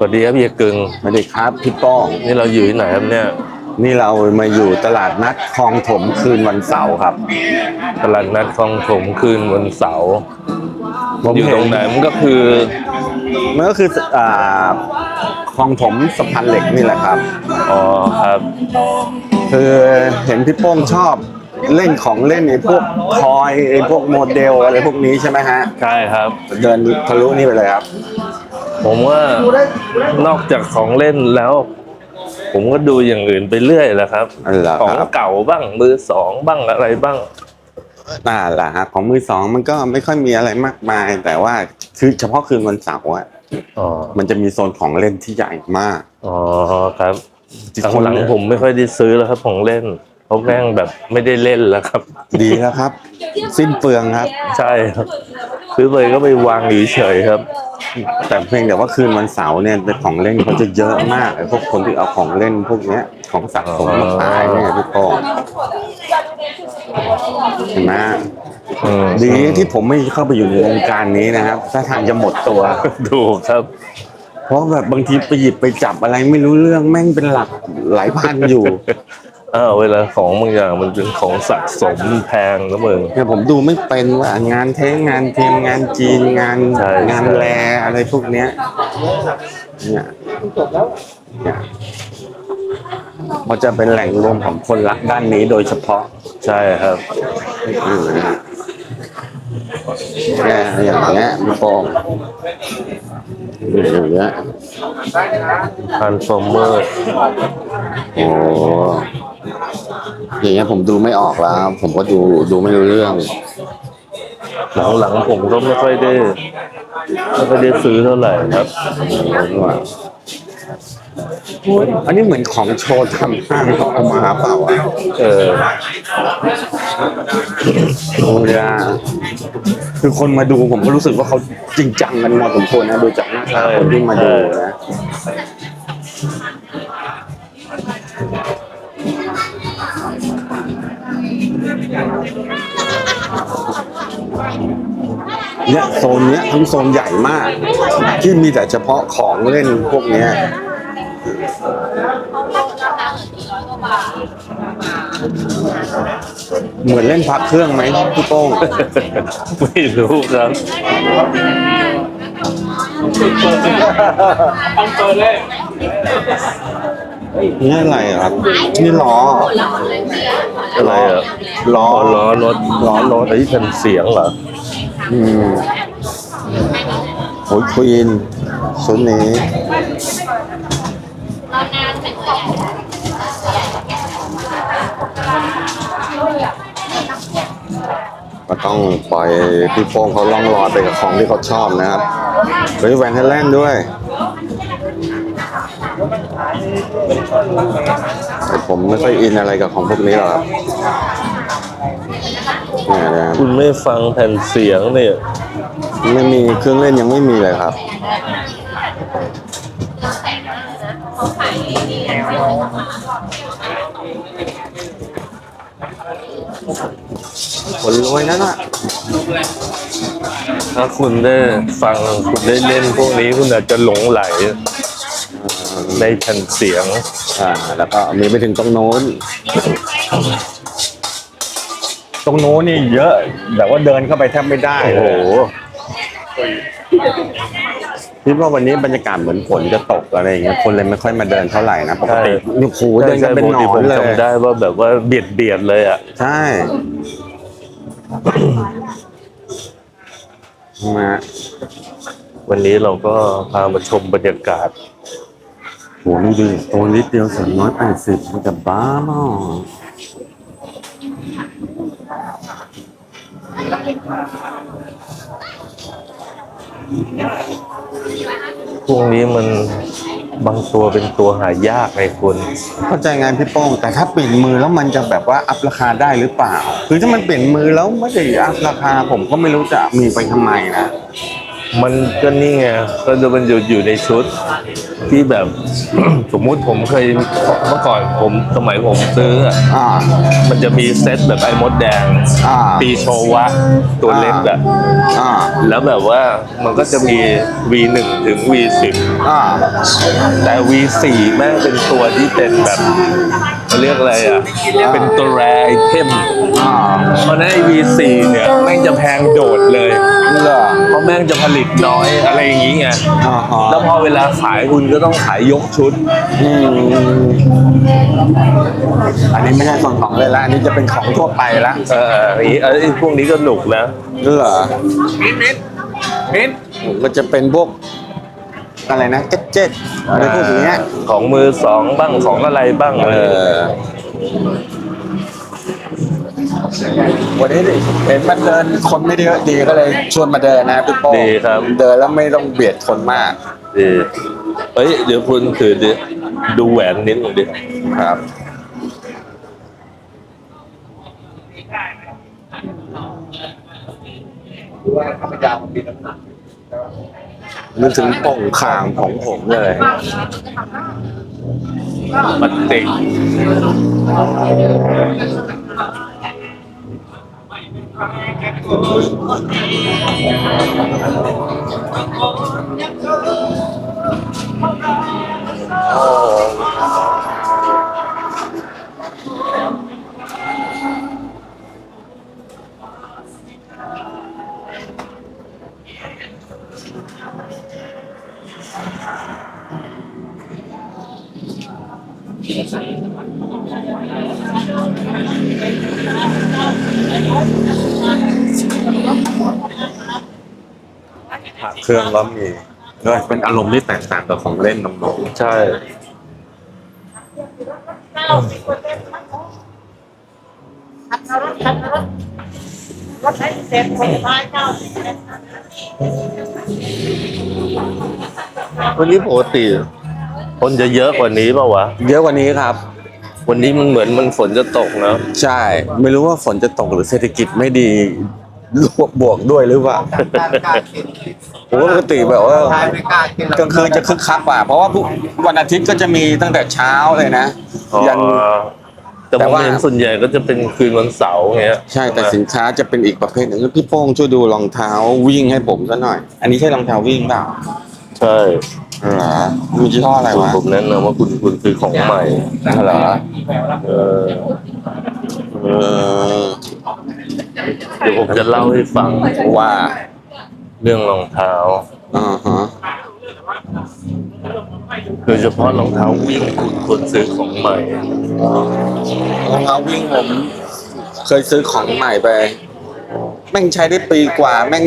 สวัสดีครับเฮียกึงสวัสดีครับพี่ป้องนี่เราอยู่ที่ไหนครับเนี่ย นี่เรามาอยู่ตลาดนัดคลองถมคืนวันเสาร์ครับ ตลาดนัดคลองถมคืนวันเสาร์ผมอยู่เห็ตรงไหนมันก็คือ มันก็คืออ่าคลองถมสะพานเหล็กนี่แหละครับ อ๋อครับ คือเห็นพี่โป้งชอบเล่นของเล่นไอ้พวกทอยไอ้พวกโมเดลอะไรพวกนี้ใช่ไหมฮะ ใช่ครับ เดินทะลุนี่ไปเลยครับ ผมว่านอกจากของเล่นแล้ว ผมก็ดูอย่างอื่นไปเรื่อยแหละครับนั่นแหละของครับเก่าบ้างมือสองบ้างอะไรบ้าง น่าแหละฮะของมือสองมันก็ไม่ค่อยมีอะไรมากมาย แต่ว่าคือเฉพาะคืนวันเสาร์อะอ๋อ มันจะมีโซนของเล่นที่ใหญ่มากอ๋อครับที่คนหลังๆผมไม่ค่อยได้ซื้อแล้วครับของเล่นเพราะแม่งแบบไม่ได้เล่นแล้วครับ ดีแล้วครับ สิ้นเปลืองครับ ใช่ครับ ซื้อไปก็ไปวางอยู่เฉยๆครับ แต่เพียงแต่ว่าคืนวันเสาร์เนี่ยของเล่นเขาจะเยอะมากไอ้พวกคนที่เอาของเล่นพวกเนี้ยของสะสมมาขายเนี่ยพี่โป้งเห็นไหมอืมดีที่ผมไม่เข้าไปอยู่ในวงการนี้นะครับ ถ้าทางจะหมดตัวถูกครับ เพราะแบบบางทีไปหยิบไปจับอะไรไม่รู้เรื่องแม่งเป็นหลักหลายพันอยู่ เออเวลาของบางอย่างมันเป็นของสะสมแพงนะมึง เนี่ยผมดูไม่เป็นว่างานเทงานเทียมงานจีนงานใช่ งานใช่แลอะไรพวกเนี้ยเนี่ยเนี่ยมันจะเป็นแหล่งรวมของคนรักด้านนี้โดยเฉพาะใช่ครับ อืมเนี่ยอย่างเงี้ยพี่โป้งอย่างเงี้ยทันฟอร์เมอร์โอ้ อย่างเงี้ยผมดูไม่ออกแล้ว ผมก็ดูดูไม่รู้เรื่อง หลังๆผมก็ไม่ค่อยได้ไม่ค่อยได้ซื้อเท่าไหร่ครับอันนี้เหมือนของโชว์ทำห้างเขาเอามาเปล่าอะเออโอ้ยอะคือคนมาดูผมก็รู้สึกว่าเขาจริงจังกันพอสมควรนะ ดูจากหน้าตาคนที่มาดูนะ เนี่ยโซนเนี้ยทั้งโซนใหญ่มาก ที่มีแต่เฉพาะของเล่นพวกเนี้ยเหมือนเล่นพักเครื่องไหมพี่โป้งไม่รู้ครับนี่อะไรอะครับ นี่ล้ออะไรอะล้ออ๋อล้อรถล้อรถไอ้ยแผ่นเสียงเหรอ อืมโอ้ยควีนชุดนี้ก็ต้องปล่อยพี่โป้งเขาล่องลอยไปกับของที่เขาชอบนะครับเฮ้ยแวนเทลแลนด์ด้วยแต่ผมไม่ค่อยอินอะไรกับของพวกนี้หรอกครับ เนี่ยนะครับคุณไม่ฟังแผ่นเสียงเนี่ยไม่มีเครื่องเล่นยังไม่มีเลยครับ คนรวยนั่นอะถ้าคุณได้ฟังคุณได้เล่นพวกนี้คุณอาจจะหลงไหลในแผ่นเสียง อ่า แล้วก็มีไปถึงตรงโน้น ตรงโน้นนี่เยอะ แบบว่าเดินเข้าไปแทบไม่ได้โอ้เลโหยคิดว่าวันนี้บรรยากาศเหมือนฝนจะตกอะไรอย่างเงี้ยคนเลยไม่ค่อยมาเดินเท่าไหร่นะปกติโอ้โหเดินกันเป็นหนอผนมเลยจำได้ว่าแบบว่าเบียดเบียดเลยอะใช่มาวันนี้เราก็พามาชมบรรยากาศโหนี่ดิตัวนิดเดียวสามร้อยแปดสิบมันจะบ้าเนาะ พวกนี้มันบางตัวเป็นตัวหายากไงคุณเข้าใจไงพี่โป้งแต่ถ้าเปลี่ยนมือแล้วมันจะแบบว่าอัพราคาได้หรือเปล่า คือถ้ามันเปลี่ยนมือแล้วไม่ได้อัพราคาผมก็ไม่รู้จะมีไปทำไมนะ มันก็นี่ไงก็จะมันอยู่อยู่ในชุดที่แบบ สมมุติผมเคยเมื่อก่อนผมสมัยผมซื้ออะอ่า มันจะมีเซตแบบไอ้มดแดง อ่า ปีโชวะ ตัวเล็กอะอ่า แล้วแบบว่ามันก็จะมี V1 ถึง V10 อ่า แต่ V4 แม่งเป็นตัวที่เป็นแบบเขาเรียกอะไรอะ เป็นตัวแรไอเทม อ่า เพราะฉะนั้นไอ้ V4 เนี่ยแม่งจะแพงโดดเลย แม่งจะผลิตน้อยอะไรอย่างงี้ไงอ่าฮะแล้วพอเวลาขายคุณก็ต้องขายยกชุด อืมอันนี้ไม่ใช่ของของเลยละ อันนี้จะเป็นของทั่วไปละเอออย่างงี้เออไอ้พวกนี้ก็หนุกนะเหรอมิ้นมิ้นมิ้นมันจะเป็นพวกอะไรนะเจ็ดเจ็ดอะไรพวกอย่างเงี้ยของมือสองบ้างของอะไรบ้างเออะไรอย่างเงี้ยอ วันนี้เห็นมันเดินคนไม่ได้เยอะดีก็เลยชวนมาเดินนะพี่โป้งดีครับ เดินแล้วไม่ต้องเบียดคนมากดีเฮ้ยเดี๋ยวคุณถือดิดูแหวนนิดหนึ่งดิครับดูว่าธรรมดามันมีน้ำหนักนึกถึงโป่งคางของผมเลย มันเต็ง เครื่องก็มีด้วยเป็นอารมณ์ที่แตกต่างกับของเล่นน้องใช่รถให้เสร็จคนท้ายเก้าสิบเอ็ดวันนี้ปกติคนจะเยอะกว่านี้เปล่าวะๆเยอะกว่านี้ครับ วันนี้มันเหมือนมันฝนจะตกนะ ใช่ ไม่รู้ว่าฝนจะตกหรือเศรษฐกิจไม่ดี บวกด้วยหรือเปล่าการกล้ากินผมว่าปกติแบบว่าทายไม่กล้ากินกลางคืนจะคึกคักกว่า เพราะว่าพวกวันอาทิตย์ก็จะมีตั้งแต่เช้าเลยนะยันอ๋อแต่แต่ผมว่าเห็นส่วนใหญ่ก็จะเป็นคืนวันเสาร์เงี้ย ใช่แต่สินค้าจะเป็นอีกประเภทหนึ่งพี่โป้งช่วยดูรองเท้าวิ่งให้ผมซะหน่อย อันนี้ใช่รองเท้าวิ่งเปล่าใช่เหรอมียี่ห้ออะไรวะผมแนะนำว่าคุณคุณซื้อของใหม่เหรอเออเออ เดี๋ยวผมจะเล่าให้ฟังว่าเรื่องรองเท้าอ่าฮะโดยเฉพาะรองเท้าวิ่งคุณควรซื้อของใหม่รองเท้าวิ่งผมเคยซื้อของใหม่ไป แม่งใช้ได้ปีกว่า แม่ง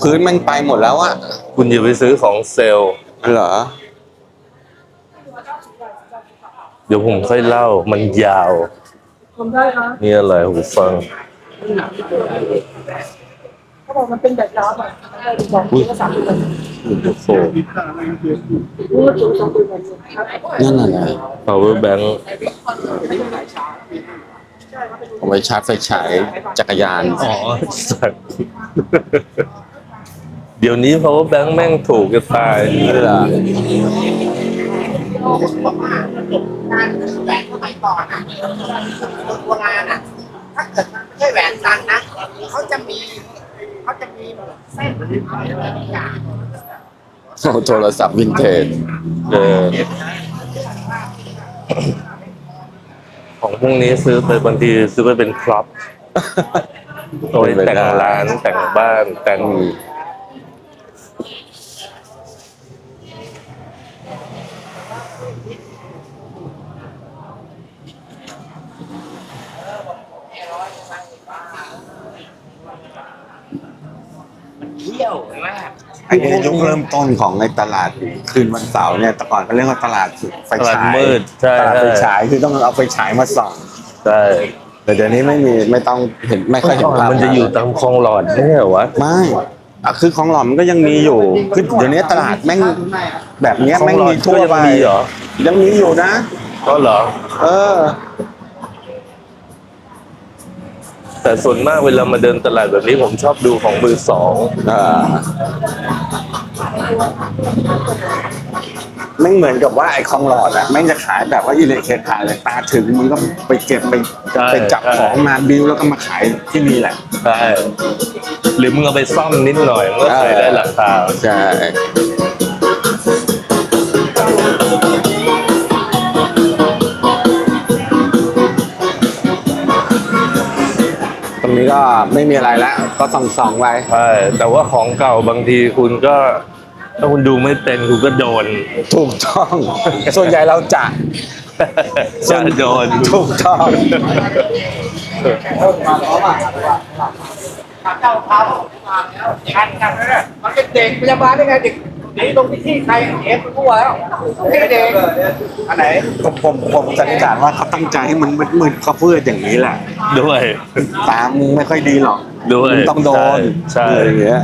พื้นแม่งไปหมดแล้วอะคุณอย่าไปซื้อของเซลล์เหรอ เดี๋ยวผมค่อยเล่ามันยาวผมได้นะนี่อะไรหูฟัง เขาบอกมันเป็นแบบล้าอะบอกคุณก็สามสิบนาทีโอ้โหรู้ว่าจุดสองสิบนาทีครับนั่นอะไร power bank เอาไว้ชาร์จไฟฉายจักรยาน อ๋อสัตว์เดี๋ยวนี้ power bank แม่งถูกจะตายเหรอแหวนสมัยก่อนอะคนโบราณอะถ้าเกิดมันไม่ใช่แหวนตันนะเขาจะมีเขาจะมีเส้นอะไรบางอย่างโอ้โทรศัพท์วินเทจเออของพวกนี้ซื้อไปบางทีซื้อไปเป็นครอปเอาไว้แต่งร้านแต่งบ้านแต่ง เที่ยวใช่ไหม ไอ้เนี่ยยุคเริ่มต้นของในตลาดคืนวันเสาร์เนี่ยแต่ก่อนเขาเรียกว่าตลาดไฟตลาดฉายมืดใช่ตลาดไฟใช่ ฉายคือต้องเอาไฟฉายมาส่องใช่แต่เดี๋ยวนี้ไม่มีไม่ต้องเห็นไม่ค่อยเห็นภาพมันจะอยู่ตามคลองหลอดไม่ใช่เหรอวะ ไม่อะคือของหลอมมันก็ยังมีอยู่คือเดี๋ยวนี้ตลาดแม่งแบบเนี้ยแม่งมีทั่วไปก็ยังมีเหรอ ยังมีอยู่นะ ก็เหรอ เออ แต่ส่วนมากเวลามาเดินตลาดแบบนี้ผมชอบดูของมือสองอ่าไม่เหมือนกับว่าไอ้คลองหลอดอะแม่งจะขายแบบว่าอิเล็กเคขายเลยตาถึงมึงก็ไปเก็บไปไปจับของมาบิวแล้วก็มาขายที่นี่แหละ ใช่หรือมึงเอาไปซ่อมนิดหน่อยมันก็ขายได้ราคา ใช่ ก็ไม่มีอะไรแล้ว ก็ส่องส่องๆไว้ใช่แต่ว่าของเก่าบางทีคุณก็ ถ้าคุณดูไม่เป็นคุณก็โดน ถูกต้อง ส่วนใหญ่เราจะ จะโดน ถูกต้องเจ้าเขามาแล้วกันกันเลยมันเป็นเด็กพยาบาลได้ไงเด็กห นีตรงที่ใครเอ็มกลัวแล้วไม่เด็กอันไหนผมผมผมสันนิษฐานว่าเขาตั้งใจให้มันมืดๆเขาเพื่ออย่างนี้แหละด้วยตามมึงไม่ค่อยดีหรอกด้วยมึงต้องโดนใช่อะไรอย่างเงี้ย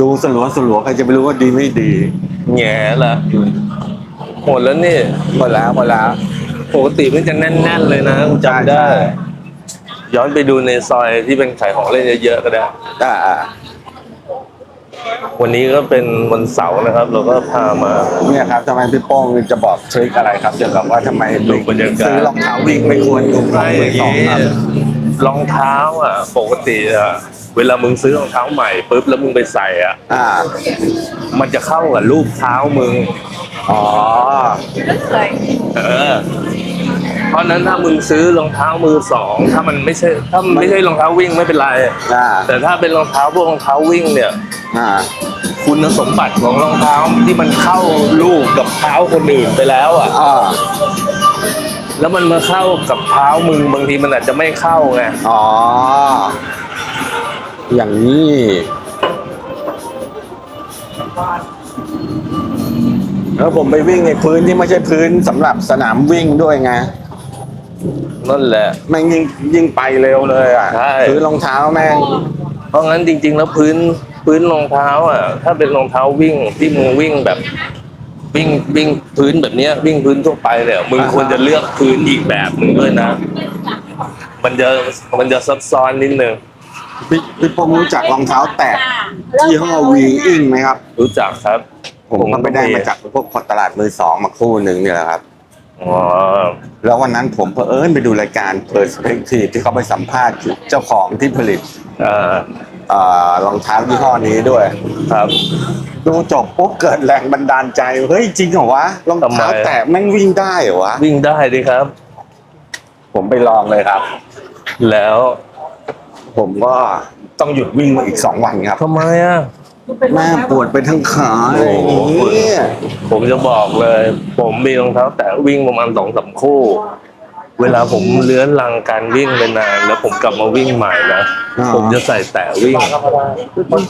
ดูสลัวสลัวๆใครจะไปรู้ว่าดีไม่ดีแง่ละหมดแล้วนี่หมดแล้วหมดแล้วปกติมันจะแน่น ๆ เลยนะจำได้ใช่ย้อนไปดูในซอยที่เป็นขายของเล่นเยอะๆก็ได้อ่าอ่า วันนี้ก็เป็นวันเสาร์นะครับ เราก็พามาเนี่ยครับทำไมพี่โป้งจะบอกทริคอะไรครับเกี่ยวกับว่าทำไมดูบรรยากาศซื้อรองเท้าวิ่งไม่ควรดูของมือสองครับรองเท้าอะ ปกติอะเวลามึงซื้อรองเท้าใหม่ปุ๊บแล้วมึงไปใส่อะอ่ามันจะเข้ากับรูปเท้ามึง อ๋อเออ เพราะฉะนั้นถ้ามึงซื้อรองเท้ามือสองถ้ามันไม่ใช่ถ้ามันไม่ใช่รองเท้าวิ่งไม่เป็นไร อ่าแต่ถ้าเป็นรองเท้าพวกรองเท้าวิ่งเนี่ย อ่าคุณสมบัติของรองเท้าที่มันเข้าลูกกับเท้าคนอื่นไปแล้วอะ อ่าแล้วมันมาเข้ากับเท้ามึงบางทีมันอาจจะไม่เข้าไงอ๋อ อย่างนี้ แล้วผมไปวิ่งในพื้นที่ไม่ใช่พื้นสำหรับสนามวิ่งด้วยไง นั่นแหละ แม่งยิ่งยิ่งไปเร็วเลยอะใช่พื้นรองเท้าแม่งเพราะงั้นจริง ๆ แล้วพื้นพื้นรองเท้าอะ ถ้าเป็นรองเท้าวิ่งที่มึงวิ่งแบบ วิ่งวิ่งพื้นแบบเนี้ย วิ่งพื้นทั่วไปเนี่ยมึงอ่าฮะควรจะเลือกพื้นอีกแบบหนึ่งด้วยนะ มันจะมันจะซับซ้อนนิดนึงพี่พี่โป้งรู้จักรองเท้าแตะยี่ห้อวีอิงไหมครับ รู้จักครับ ผมก็ไปได้มาจากพวกพอตลาดมือสองมาคู่หนึ่งเนี่ยแหละครับ อ๋อแล้ววันนั้นผมเผอิญไปดูรายการ Perspective ที่เขาไปสัมภาษณ์เจ้าของที่ผลิตอ่าเอ่อรองเท้ายี่ห้อนี้ด้วย ครับ ดูจบปุ๊บเกิดแรงบันดาลใจเฮ้ยจริงเหรอวะรองเท้าทำไมแตะแม่งวิ่งได้เหรอวะวิ่งได้ดิครับ ผมไปลองเลยครับ แล้วผมก็ต้องหยุดวิ่งมาอีกสองวันครับ ทำไมอะ แม่ปวดไปทั้งขาอะไรอย่างเงี้ยผมจะบอกเลย ผมมีรองเท้า แตะวิ่งประมาณสองสามคู่ เวลาผมเลื้อนลังการวิ่งไปนาน แล้วผมกลับมาวิ่งใหม่นะผมจะใส่แตะวิ่ง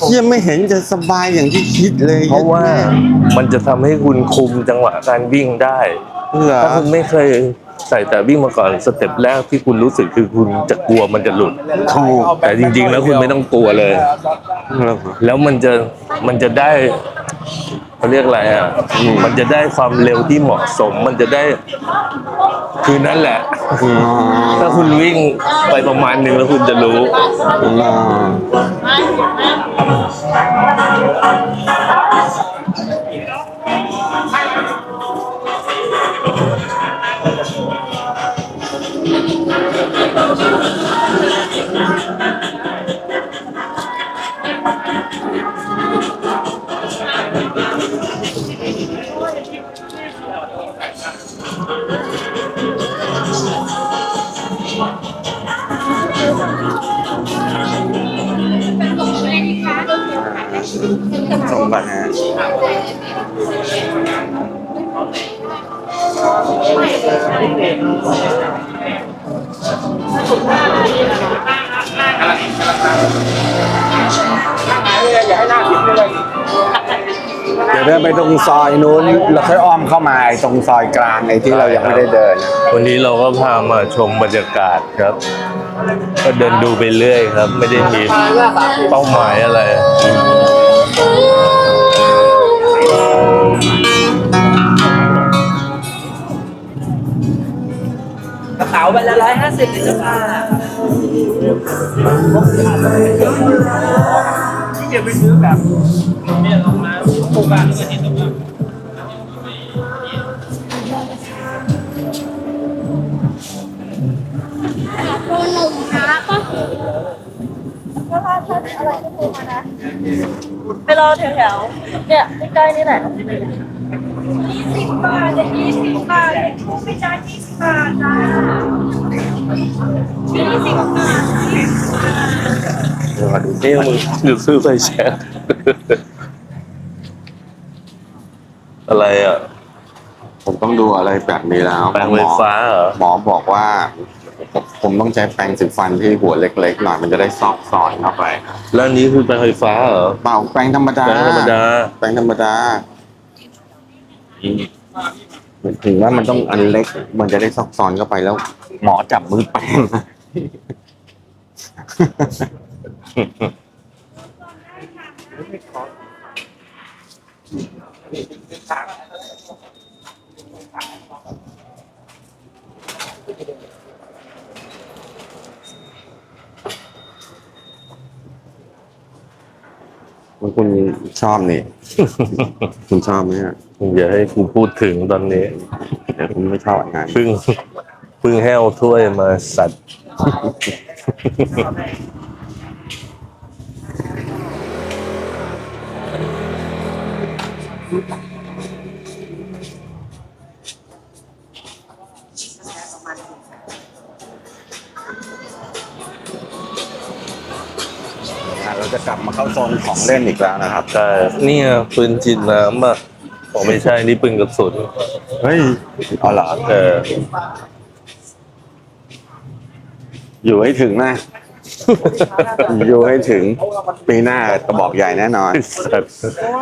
เชี่ยไม่เห็นจะสบายอย่างที่คิดเลยเพราะว่ามันจะทำให้คุณคุมจังหวะการวิ่งได้เหรอถ้าคุณไม่เคย ใส่แต่วิ่งมาก่อนสเต็ปแรกที่คุณรู้สึกคือคุณจะกลัวมันจะหลุด ถูก แต่จริง ๆ แล้วคุณไม่ต้องกลัวเลย แล้วมันจะมันจะได้เขาเรียกอะไรอะ มันจะได้ความเร็วที่เหมาะสม มันจะได้คือนั่นแหละอ๋อถ้าคุณวิ่งไปประมาณหนึ่งแล้วคุณจะรู้ อ๋อส่งก่อนนะเดี๋ยวเดินไปตรงซอยนู้นแล้วค่อยอ้อมเข้ามาไอ้ตรงซอยกลางไอ้ที่เรายังไม่ได้เดิน วันนี้เราก็พามาชมบรรยากาศครับ ก็เดินดูไปเรื่อยครับ ไม่ได้มีเป้าหมายอะไรกระเป๋าใบละร้อยห้าสิบเจ้าค่ะที่เก็บไปซื้อแบบ เนี่ยลงมาโครงการก็เห็นตรงนั้นโดนหนุ่มช้าปะถ้าถ้าถ้าอะไรก็โทรมานะ ไปรอแถวๆ เนี่ยใกล้ๆนี่แหละยี่สิบบาทจะยี่สิบบาทเด็กผู้ไม่จ่ายี่สิบบาทจ้ายี่สิบบาทเดี๋ยวขอดูนี่มึงหยุดซื้อไฟแช็ก อะไรอะผมต้องดูอะไรแบบนี้แล้วแปลงไฟฟ้าเหรอหมอบอกว่าผมผมต้องใช้แปรงสีฟันที่หัวเล็กๆหน่อยมันจะได้ซอกซอนเข้าไปแล้วอันนี้คือแปลงไฟฟ้าเหรอเปล่าแปรงธรรมดาแปลงธรรมดาแปรงธรรมดาถึงว่ามันต้องอันเล็ก มันจะได้ซอกซอนเข้าไปแล้ว หมอจับมือแปรงนะ มันคุณชอบนี่ คุณชอบไหมอะอย่าให้กูพูดถึงตอนนี้แต่คุณไม่ชอบงานเพึ่งเพึ่งแห้วถ้วยมาสัตว์ อะ เราจะกลับมาเข้าโซนของเล่นอีกแล้วนะครับใช่เนี่ยปืนฉีดน้ำอะอ๋อไม่ใช่นี่ปืนกระสุนเฮ้ยเอาเหรอเอออยู่ให้ถึงนะ อยู่ให้ถึงปีหน้ากระบอกใหญ่แน่นอนไอ้สัตว์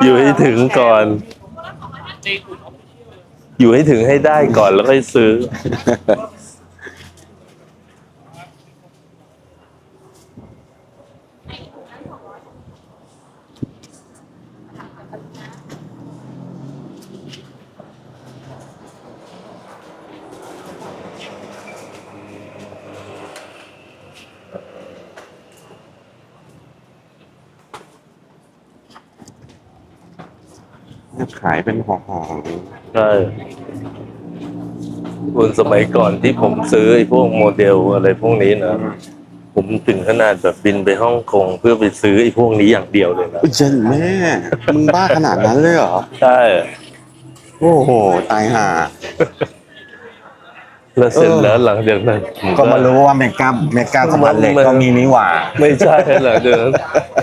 อยู่ให้ถึงก่อน อยู่ให้ถึงให้ได้ก่อนแล้วค่อยซื้อ ขายเป็นห่อใช่คนสมัยก่อนที่ผมซื้อไอ้พวกโมเดลอะไรพวกนี้นะ ผมถึงขนาดแบบบินไปฮ่องกงเพื่อไปซื้อไอ้พวกนี้อย่างเดียวเลยนะๆเจนแม่ มึงบ้าขนาดนั้นเลยเหรอ ใช่ โอ้โห ตายห่า แล้วเสร็จแล้วหลังจากนั้นผก็มารู้ว่าเมกาเมกาสมาร์ทเหล็กก็มีนี่หว่า ไม่ใช่หลังจากนั้น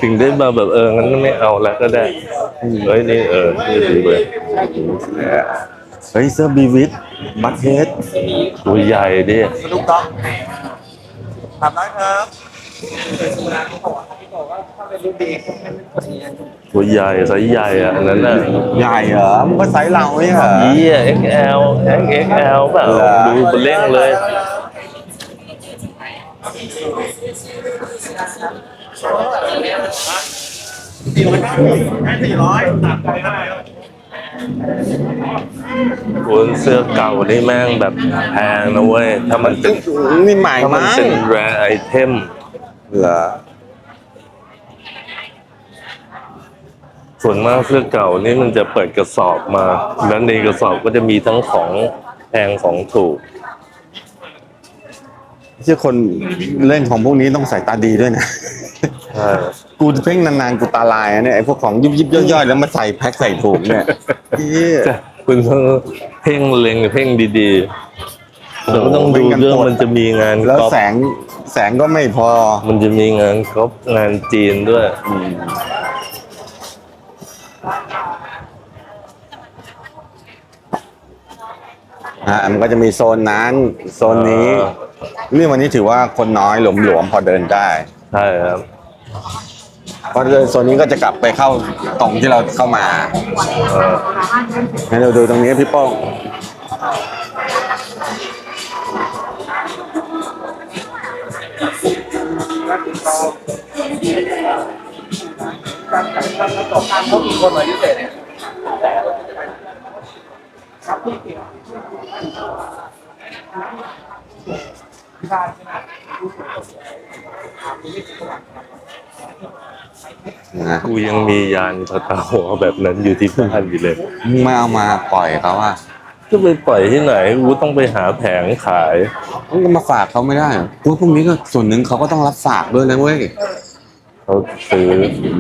ถึงได้มาแบบเอองั้นไม่เอาแล้วก็ได้เฮ้ยนี่เออนี่ดีเลยเฮ้ยเสื้อบีวิทบัตเฮดตัวใหญ่ดิสนุกต้องทำได้ครับ ตัวใหญ่ไซส์ใหญ่อะอันนั้นน่ะใหญ่เหรอมึงก็ไซส์เราเนี่ยเหรอ ยี่ XL XXL เปล่าเหรอ ดูเป็นเร่งเลย สี่ร้อยตัดไปได้บนเสื้อเก่านี่แม่งแบบแพงนะเว้ย ถ้ามันเป็นนี่ใหม่ถ้ามันมากเป็นแรไอเทม เหรอ ส่วนมากเสื้อเก่านี่มันจะเปิดกระสอบมา แล้วในกระสอบก็จะมีทั้งของแพงของถูกที่คนเล่นของพวกนี้ต้องใส่ตาดีด้วยนะ ใช่กูเพ่งนานๆกูตาลายนะเนี่ยไอ้พวกของยิบยิบๆย่อยๆแล้วมาใส่แพ็คใส่ถุงเนี่ยเหี้ย คุณต้องเพ่งเล็งเพ่งดีๆแล้วก็ต้องดูเรื่องมันจะมีงานแล้วก๊อปแสงแสงก็ไม่พอ มันจะมีงานก๊อปงานจีนด้วย อืม อ่ามันก็จะมีโซนนั้นโซนนี้อ่านี่วันนี้ถือว่าคนน้อยหลวมๆพอเดินได้ ใช่ครับเพราะโซนนี้ก็จะกลับไปเข้าตรงที่เราเข้ามาเออให้เราดูตรงนี้พี่โป้ง เขากี่คนมาพิเศษเนี่ยที่บ้านใช่ไหมนะกูยังมียานสตาร์วอลแบบนั้นอยู่ที่บ้านอยู่เลย มึงไม่เอามาปล่อยเขาอะจะไปปล่อยที่ไหนกูต้องไปหาแผงขาย มึงก็มาฝากเขาไม่ได้เหรอกูว่าพวกนี้ก็ส่วนหนึ่งเขาก็ต้องรับฝากด้วยนะเว้ยเขาซื้อ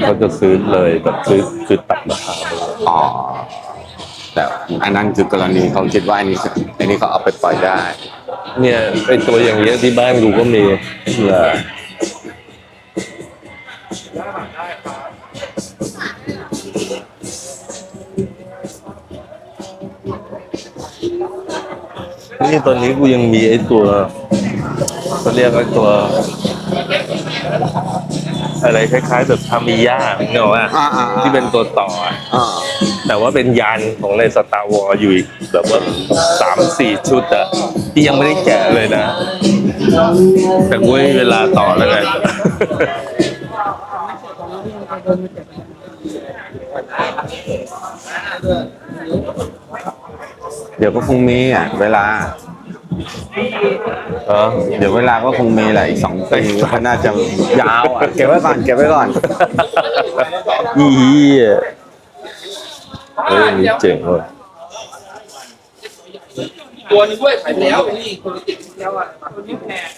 เขาจะซื้อเลยแบบซื้อคือตัดราคาไปเลยอ๋อแต่อันนั้นคือกรณีเขาคิดว่าอันนี้อันนี้เขาเอาไปปล่อยได้ เนี่ยไอตัวอย่างเงี้ยที่บ้านกูก็มีเหรอนี่ตอนนี้กูยังมีไอตัวเขาเรียกไอตัว อะไรคล้ายๆแบบทามิยาเนกอะว่าอ่าอ่าอ่า ที่เป็นตัวต่ออะอ่าแต่ว่าเป็นยานของในสตาร์วอลอยู่อีกแบบว่าสามสี่ชุดอะที่ยังไม่ได้แกะเลยนะ แต่กูไม่มีเวลาต่อแล้วไง เดี๋ยวก็คงมีอะเวลา เออเดี๋ยวเวลาก็คงมีแหละอีกสองปีก็น่าจะยาวอะเก็บไว้ก่อนเก็บไว้ก่อนอียเฮ้ยมีเจ๋งว่ะตัวนึงด้วยขายไปแล้วนี่คนละติดแล้วอะตัวนี้แพง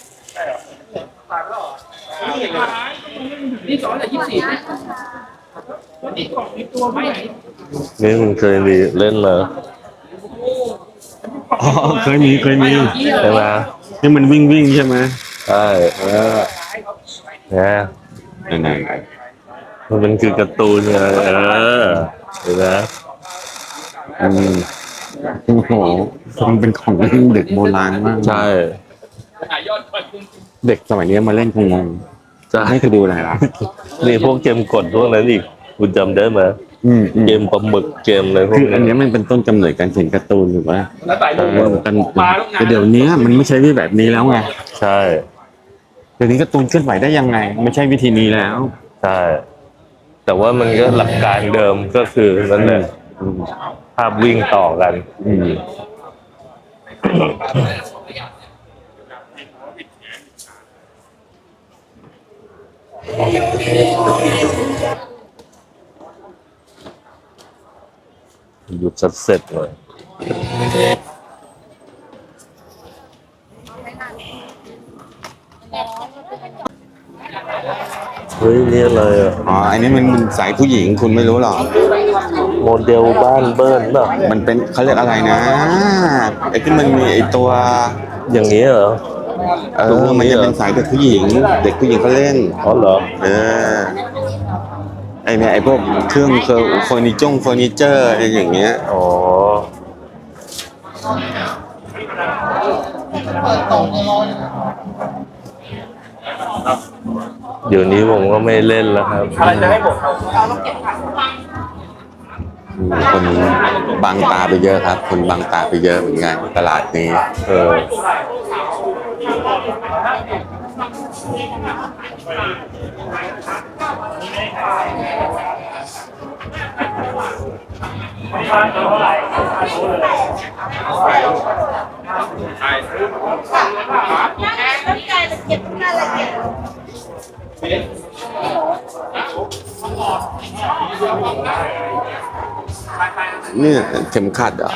ขายแล้วเหรอนี่สองจากยี่สิบสี่นี่กล่องมีตัวไหมนี่มึงเคยมีเล่นมาอ๋ อเคยมีเคยมีใช่ไหมนี่มันวิ่งวิ่งใช่ไหมใช่เออเนี่ยไหนมันเป็นคือการ์ตูนไงเออเห็นไหมๆอืมโอ้โหมันเป็นของเล่นเด็กโบราณมากใช่ขายยอดก่อนเด็กสมัยนี้มาเล่นคงงงใช่ไม่เคยดูอะไรล่ะนี่พวกเกมกดพวกนั้นอีก คุณจำได้ไหม อืมอืมเกมปลาหมึกเกมอะไรพวคืกออันนี้เนี้ยมันเป็นต้นกำเนิดการเขียนการ์ตูนอยู่ว่าแล้วใส่เอลูกอมันกันมาแล้วไงแต่เดี๋ยวนี้มันไม่ใช่วิธีแบบนี้แล้วไงใช่เดี๋ยวนี้การ์ตูนเคลื่อนไหวได้ยังไง ไม่ใช่วิธีนี้แล้วใช่แต่ว่ามันก็หลักการเดิมก็คือนั่นแหละอืมภาพวิ่งต่อกัน อืม หยุดสัดเสร็จเลยเฮ้ยนี่อะไรอะอ๋อ อันนี้มันมันสายผู้หญิงคุณไม่รู้หรอก โมเดลบ้านเบิ้ลป่ะมันเป็นเขาเรียกอะไรนะ ไอ้ที่มันมีไอ้ตัว อย่างนี้เหรอ เออ มันจะเป็นสายเด็กผู้หญิง เด็กผู้หญิงเขาเล่น อ๋อเหรอ เออ ไอเนี่ยไอพวกเครื่องเฟอร์นิจงเฟอร์นิเจอร์อะไรอย่างเงี้ยอ๋อเดี๋ยวนี้ผมก็ไม่เล่นแล้วครับอะไรจะให้หมดอืมคนบางตาไปเยอะครับ คนบางตาไปเยอะเหมือนกันตลาดนี้ เออ พี่กายละเอียดทุกรายละเอียดเนี่ยเข็มขัดอะ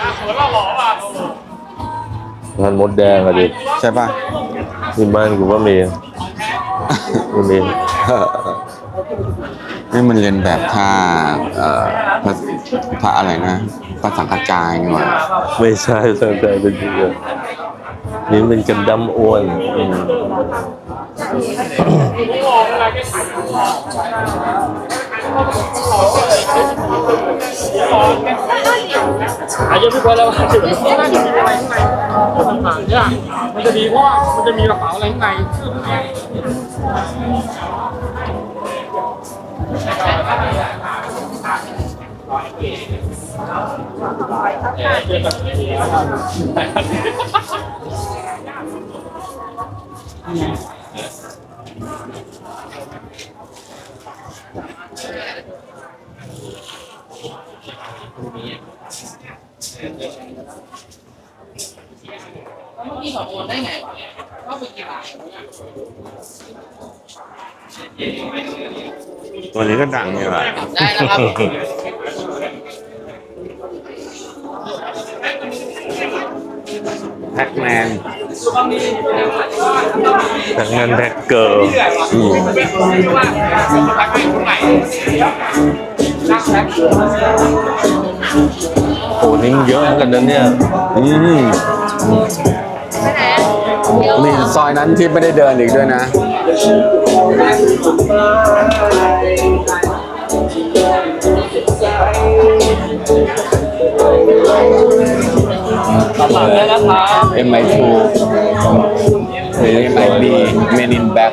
งานมดแดงอะดิใช่ป่ะ ที่บ้านกูก็มีกูมี นี่มันเรียนแบบท่าเอ่อพระพระอะไรนะพระสังฆจายนี่หว่าไม่ใช่ตั้งใจเป็นจริงอะนี่เป็นกันดั้มอ้วนอืมอายุพี่พอแล้วถือว่าจะมีอะไรข้างในต่างๆเนี่ยมันจะดีเพราะว่ามันจะมีกระเป๋าอะไรข้างใน แล้วเมื่อกี้บอกโอนได้ไงวะก็ไปกี่บาท วนี้ก็ดังอยู่อะได้นะครับ แพ็กแมนแท็กเงินแท็กเกิร์ลอืมโหนี่มันเยอะเหมือนกันนะเนี่ยอืมมีซอยนั้นที่ไม่ได้เดินอีกด้วยนะ ได้แล้วครับ MI2 หรือ MIB Men in Black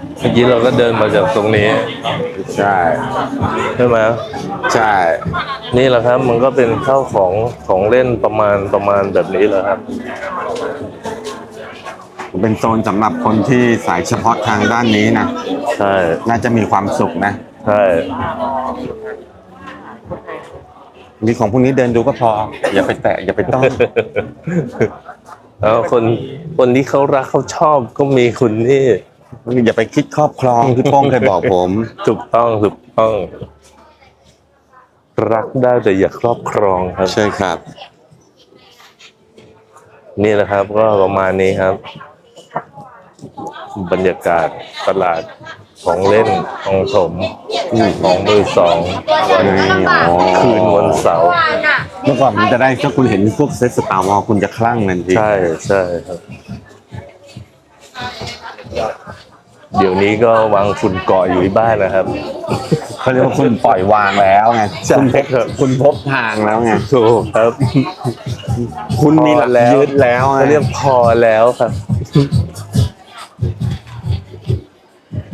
เมื่อกี้เราก็เดินมาจากตรงนี้ใช่ ใช่ไหมใช่ นี่แหละครับมันก็เป็นข้าวของของเล่นประมาณประมาณแบบนี้แหละครับ เป็นโซนสำหรับคนที่สายเฉพาะทางด้านนี้นะ ใช่ น่าจะมีความสุขนะ ใช่ มีของพวกนี้เดินดูก็พอ อย่าไปแตะ อย่าไปต้องแล้วคนคนที่เขารักเขาชอบก็มีคุณนี่ อย่าไปคิดครอบครองพี่โป้งเคยบอกผม ถูกต้องถูกต้อง รักได้แต่อย่าครอบครองครับ ใช่ครับ นี่แหละครับ ก็ประมาณนี้ครับ บรรยากาศตลาดของเล่นของถมของมือสองวันอ๋อ คืนวันเสาร์เมื่อก่อนมันจะได้ถ้าคุณเห็นพวกเซตสตาร์วอลคุณจะคลั่งทันทีใช่ใช่ครับ เดี๋ยวนี้ก็วางฝุ่นเกาะอยู่ที่บ้านนะครับ เขาเรียกว่าคุณปล่อยวางแล้วไงใช่คุณพบครับ คุณพบทางแล้วไงถูกครับ คุณมีหลักพอแล้วยึดแล้วไงเขาเรียกพอแล้วครับ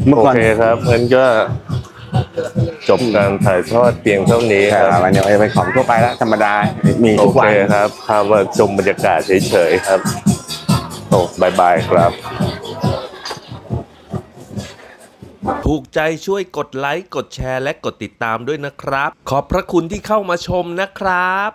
เมื่อโอก่อนเคครับงั้นก็จบการถ่ายทอดเพียงเท่านี้ใช่คครัรับบวันนี้ไปของทั่วไปแล้วธรรมดา มีโอทุกเควัน ครับพามาชมบรรยากาศเฉยๆครับโอ้บายบายครับ ถูกใจช่วยกดไลค์ กดแชร์ และกดติดตามด้วยนะครับ ขอบพระคุณที่เข้ามาชมนะครับ